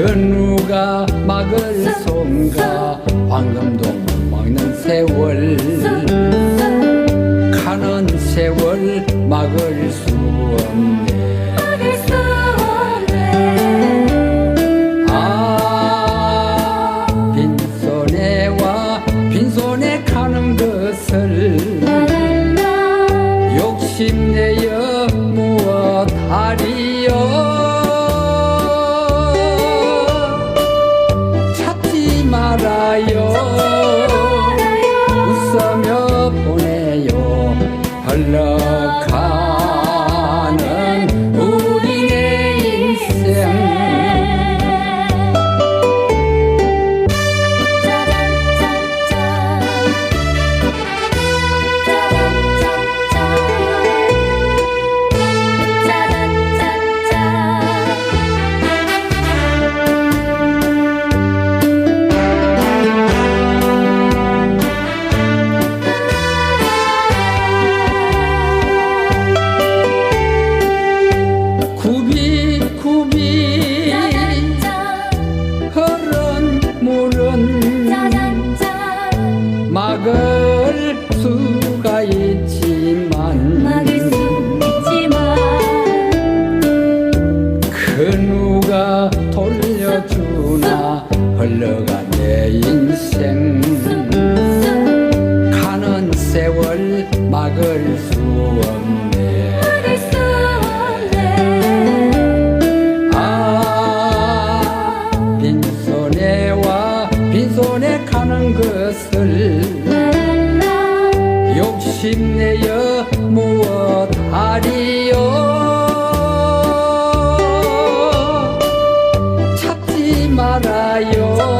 그 누가 막을 손가 황금도 막는 세월. 가는 세월 막을 수 없네. içimde 수가 있지만 막을 수 있지만 그 누가 돌려주나 흘러간 내 인생. 가는 세월 막을 수 없네 막을 수 없네. 아 빈손에와 빈손에 가는 것을 싶네요 무엇하리요? 찾지 말아요.